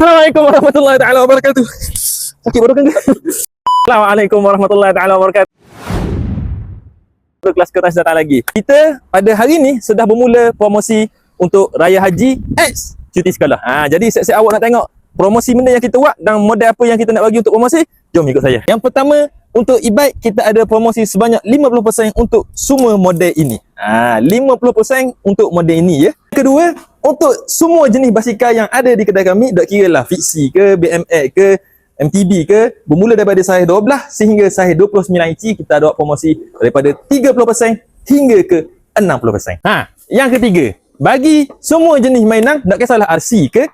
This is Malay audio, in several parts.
Assalamualaikum warahmatullahi taala wabarakatuh. Sakit bodoh kan? Assalamualaikum warahmatullahi taala wabarakatuh. Kelas kertas datang lagi. Kita pada hari ni sudah bermula promosi untuk Raya Haji X cuti sekolah. Ha, jadi siap-siap awak nak tengok promosi benda yang kita buat dan model apa yang kita nak bagi untuk promosi, jom ikut saya. Yang pertama, untuk e-bike kita ada promosi sebanyak 50% untuk semua model ini. Ha, 50% untuk model ini ya. Kedua, untuk semua jenis basikal yang ada di kedai kami, tak kira lah fiksi ke, BMX ke, MTB ke, bermula daripada saiz 12 sehingga saiz 29 inci, kita ada promosi daripada 30% hingga ke 60%. Ha, yang ketiga, bagi semua jenis mainan, tak kisahlah RC ke,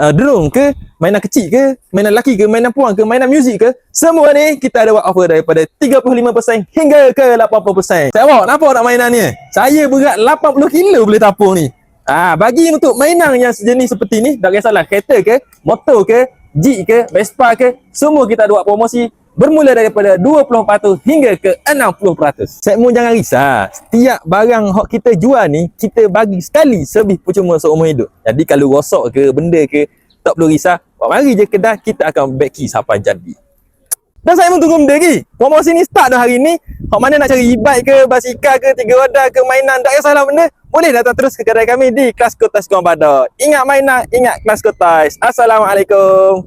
uh, drone ke, mainan kecil ke, mainan lelaki ke, mainan puan ke, mainan muzik ke, semua ni kita ada buat offer daripada 35% hingga ke 80%. Saya bawa, kenapa nak mainan ni? Saya berat 80 kilo boleh tapung ni. Ah, bagi untuk mainan yang sejenis seperti ni, tak kisahlah kereta ke, motor ke, jeep ke, Vespa ke, semua kita ada buat promosi bermula daripada 20% hingga ke 60%. Segmen jangan risau. Setiap barang hok kita jual ni, kita bagi sekali sebih percuma seumur hidup. Jadi kalau rosak ke, benda ke, tak perlu risau. Buat mari je kedai, kita akan beki sampai jadi. Dan saya pun tunggu benda lagi. Promosi ni start dah hari ni. Hok mana nak cari e-bike ke, basikal ke, tiga roda ke, mainan, tak kisahlah benda. Boleh datang terus ke kedai kami di Kelas Kotas Kuang Badar. Ingat mainan, ingat Kelas Kotas. Assalamualaikum.